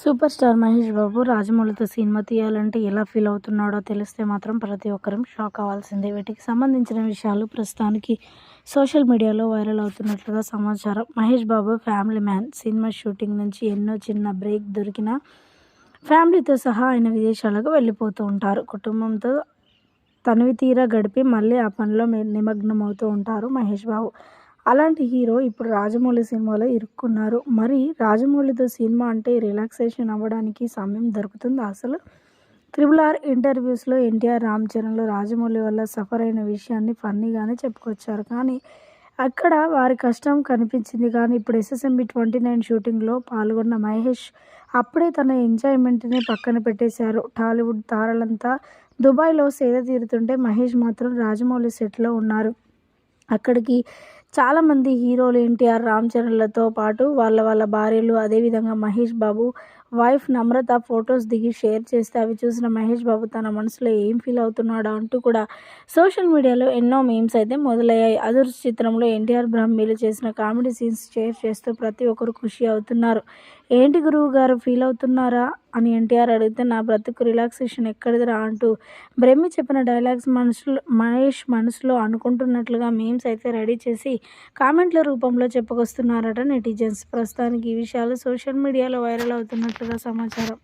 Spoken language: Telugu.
సూపర్ స్టార్ మహేష్ బాబు రాజమౌళితో సినిమా తీయాలంటే ఎలా ఫీల్ అవుతున్నాడో తెలిస్తే మాత్రం ప్రతి ఒక్కరూ షాక్ అవ్వాల్సిందే. వీటికి సంబంధించిన విషయాలు ప్రస్తుతానికి సోషల్ మీడియాలో వైరల్ అవుతున్నట్లుగా సమాచారం. Mahesh Babu family man cinema shooting నుంచి ఎన్నో చిన్న బ్రేక్ దొరికిన ఫ్యామిలీతో సహా ఆయన విదేశాలకు వెళ్ళిపోతూ ఉంటారు. కుటుంబంతో తనివి తీరా గడిపి మళ్ళీ ఆ పనిలో నిమగ్నమవుతూ ఉంటారు మహేష్ బాబు. అలాంటి హీరో ఇప్పుడు రాజమౌళి సినిమాలో ఇరుక్కున్నారు. మరి రాజమౌళితో సినిమా అంటే రిలాక్సేషన్ అవ్వడానికి సమయం దొరుకుతుంది? అసలు త్రిబుల్ ఆర్ ఇంటర్వ్యూస్లో ఎన్టీఆర్ రామ్ చరణ్లో రాజమౌళి వల్ల సఫర్ అయిన విషయాన్ని ఫన్నీగానే చెప్పుకొచ్చారు. కానీ అక్కడ వారి కష్టం కనిపించింది. కానీ ఇప్పుడు ఎస్ఎస్ఎంబి ట్వంటీ నైన్ షూటింగ్లో పాల్గొన్న మహేష్ అప్పుడే తన ఎంజాయ్మెంట్ని పక్కన పెట్టేశారు. టాలీవుడ్ తారలంతా దుబాయ్లో సేద తీరుతుంటే మహేష్ మాత్రం రాజమౌళి సెట్లో ఉన్నారు. అక్కడికి చాలామంది హీరోలు ఎన్టీఆర్ రామ్ చరణ్లతో పాటు వాళ్ళ వాళ్ళ భార్యలు అదేవిధంగా మహేష్ బాబు వైఫ్ నమ్రత ఫొటోస్ దిగి షేర్ చేస్తే అవి చూసిన మహేష్ బాబు తన మనసులో ఏం ఫీల్ అవుతున్నాడో అంటూ కూడా సోషల్ మీడియాలో ఎన్నో మీమ్స్ అయితే మొదలయ్యాయి. అదుర్స్ చిత్రంలో ఎన్టీఆర్ బ్రహ్మీలు చేసిన కామెడీ సీన్స్ షేర్ చేస్తూ ప్రతి ఒక్కరు ఖుషి అవుతున్నారు. ఏంటి గురువు గారు ఫీల్ అవుతున్నారా? అని ఎన్టీఆర్ అడిగితే నా బ్రతుకు రిలాక్సేషన్ ఎక్కడిదిరా అంటూ బ్రహ్మి చెప్పిన డైలాగ్స్ మనసులో మహేష్ మనసులో అనుకుంటున్నట్లుగా మేమ్స్ అయితే రెడీ చేసి కామెంట్ల రూపంలో చెప్పుకొస్తున్నారట నెటిజన్స్ ప్రస్తుతానికి ఈ విషయాలు సోషల్ మీడియాలో వైరల్ అవుతున్నట్లుగా సమాచారం.